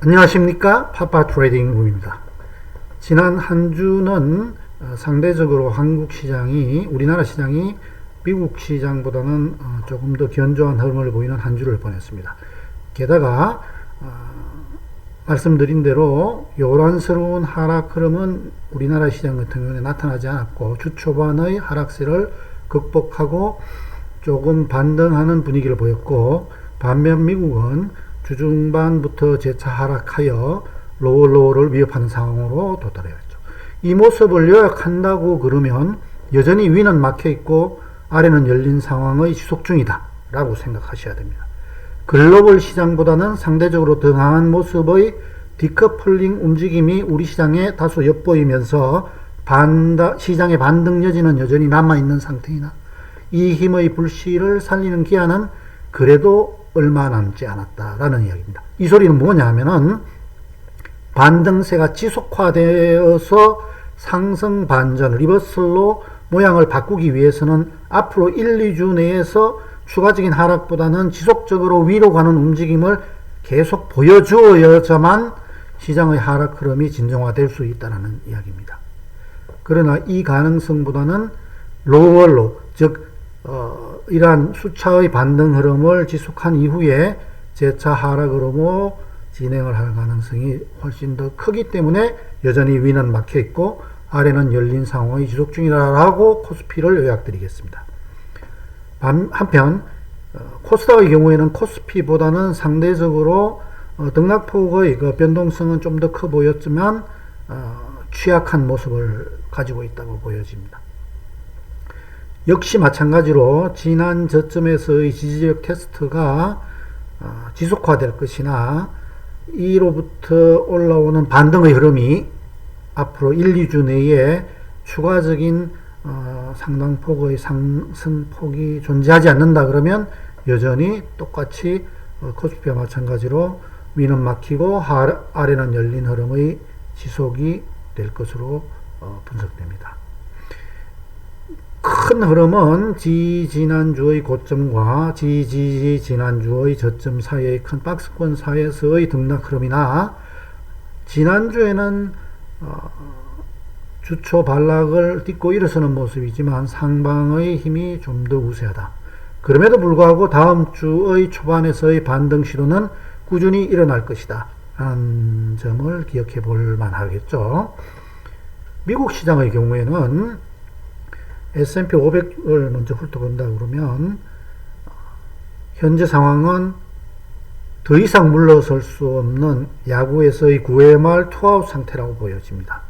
안녕하십니까 파파 트레이딩 룸입니다. 지난 한 주는 어, 상대적으로 한국 시장이 우리나라 시장이 미국 시장보다는 어, 조금 더 견조한 흐름을 보이는 한 주를 보냈습니다. 게다가 어, 말씀드린 대로 요란스러운 하락 흐름은 우리나라 시장 같은 경우에 나타나지 않았고 주 초반의 하락세를 극복하고 조금 반등하는 분위기를 보였고 반면 미국은 주중반부터 재차 하락하여 로우로우를 위협하는 상황으로 도달해왔죠. 이 모습을 요약한다고 그러면 여전히 위는 막혀 있고 아래는 열린 상황의 지속 중이다 라고 생각하셔야 됩니다. 글로벌 시장보다는 상대적으로 더 강한 모습의 디커플링 움직임이 우리 시장에 다소 엿보이면서 반다, 시장의 반등 여지는 여전히 남아있는 상태이나 이 힘의 불씨를 살리는 기한은 그래도 얼마 남지 않았다라는 이야기입니다. 이 소리는 뭐냐 하면은 반등세가 지속화되어서 상승 반전 리버슬로 모양을 바꾸기 위해서는 앞으로 1, 2주 내에서 추가적인 하락보다는 지속적으로 위로 가는 움직임을 계속 보여주어야만 시장의 하락 흐름이 진정화될 수 있다는 이야기입니다. 그러나 이 가능성보다는 로월로 즉 어, 이러한 수차의 반등 흐름을 지속한 이후에 재차 하락 흐름으로 진행을 할 가능성이 훨씬 더 크기 때문에 여전히 위는 막혀 있고 아래는 열린 상황이 지속 중이라고 코스피를 요약드리겠습니다. 한편 어, 코스닥의 경우에는 코스피보다는 상대적으로 어, 등락폭의 그 변동성은 좀 더 커 보였지만 어, 취약한 모습을 가지고 있다고 보여집니다. 역시 마찬가지로 지난 저점에서의 지지력 테스트가 어, 지속화될 것이나 이로부터 올라오는 반등의 흐름이 앞으로 1, 2주 내에 추가적인 어, 상당폭의 상승폭이 존재하지 않는다 그러면 여전히 똑같이 어, 코스피와 마찬가지로 위는 막히고 하, 아래는 열린 흐름의 지속이 될 것으로 어, 분석됩니다. 큰 흐름은 지 지난주의 고점과 지지 지난주의 저점 사이의 큰 박스권 사이에서의 등락 흐름이나 지난주에는 어, 주초 반락을 딛고 일어서는 모습이지만 상방의 힘이 좀 더 우세하다. 그럼에도 불구하고 다음 주의 초반에서의 반등 시도는 꾸준히 일어날 것이다. 라는 점을 기억해 볼 만하겠죠. 미국 시장의 경우에는 S&P 500을 먼저 훑어본다 그러면 현재 상황은 더 이상 물러설 수 없는 야구에서의 9회 말 투아웃 상태라고 보여집니다.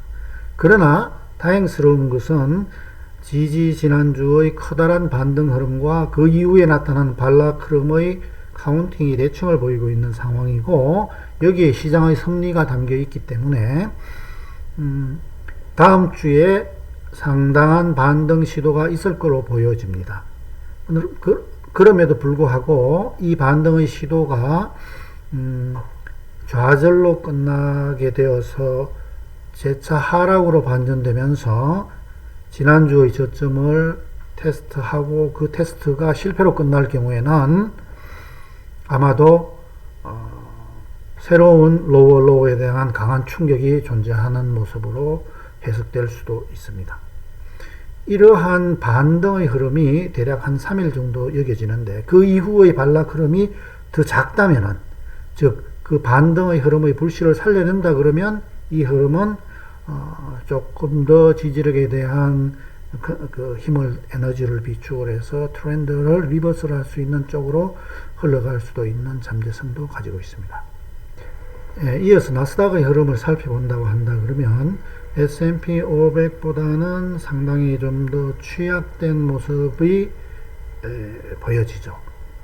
그러나 다행스러운 것은 지지 지난주의 커다란 반등 흐름과 그 이후에 나타난 반락 흐름의 카운팅이 대충을 보이고 있는 상황이고 여기에 시장의 섭리가 담겨 있기 때문에 음, 다음 주에 상당한 반등 시도가 있을 거로 보여집니다. 그, 그럼에도 불구하고 이 반등의 시도가 음, 좌절로 끝나게 되어서 재차 하락으로 반전되면서 지난주의 저점을 테스트하고 그 테스트가 실패로 끝날 경우에는 아마도 어, 새로운 로워 로우에 대한 강한 충격이 존재하는 모습으로 해석될 수도 있습니다. 이러한 반등의 흐름이 대략 한 3일 정도 여겨지는데 그 이후의 반락 흐름이 더 작다면은 즉 그 반등의 흐름의 불씨를 살려낸다 그러면 이 흐름은 어 조금 더 지지력에 대한 그, 그 힘을 에너지를 비축을 해서 트렌드를 리버스를 할 수 있는 쪽으로 흘러갈 수도 있는 잠재성도 가지고 있습니다. 예, 이어서 나스닥의 흐름을 살펴본다고 한다 그러면 S&P 500보다는 상당히 좀 더 취약된 모습이 에, 보여지죠.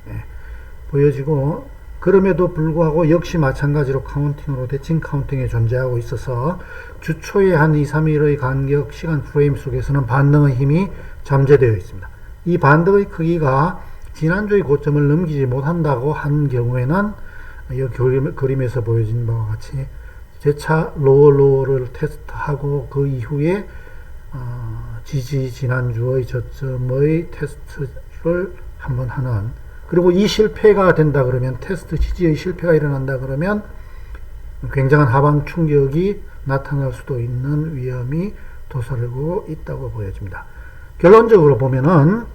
예, 보여지고 그럼에도 불구하고 역시 마찬가지로 카운팅으로 대칭 카운팅에 존재하고 있어서 주초에 한 2, 3일의 간격 시간 프레임 속에서는 반등의 힘이 잠재되어 있습니다. 이 반등의 크기가 지난주의 고점을 넘기지 못한다고 한 경우에는 이 그림, 에서 보여진 바와 같이 재차 로어 로어를 테스트하고 그 이후에 어, 지지 지난주의 저점의 테스트를 한번 하는 그리고 이 실패가 된다 그러면 테스트 지지의 실패가 일어난다 그러면 굉장한 하방 충격이 나타날 수도 있는 위험이 도사리고 있다고 보여집니다. 결론적으로 보면은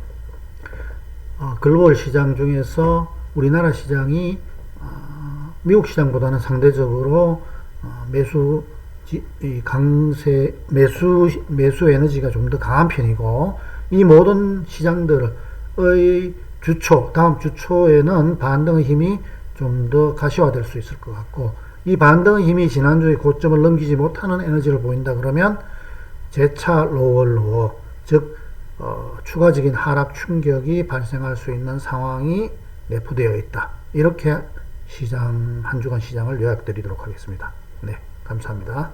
어, 글로벌 시장 중에서 우리나라 시장이 어, 미국 시장보다는 상대적으로 어, 매수 지- 이 강세 매수 매수 에너지가 좀 더 강한 편이고 이 모든 시장들의 주초 다음 주초에는 반등의 힘이 좀 더 가시화될 수 있을 것 같고 이 반등의 힘이 지난주에 고점을 넘기지 못하는 에너지를 보인다 그러면 재차 로월 로어 즉 어, 추가적인 하락 충격이 발생할 수 있는 상황이 내포되어 있다. 이렇게 시장 한 주간 시장을 요약드리도록 하겠습니다. 네, 감사합니다.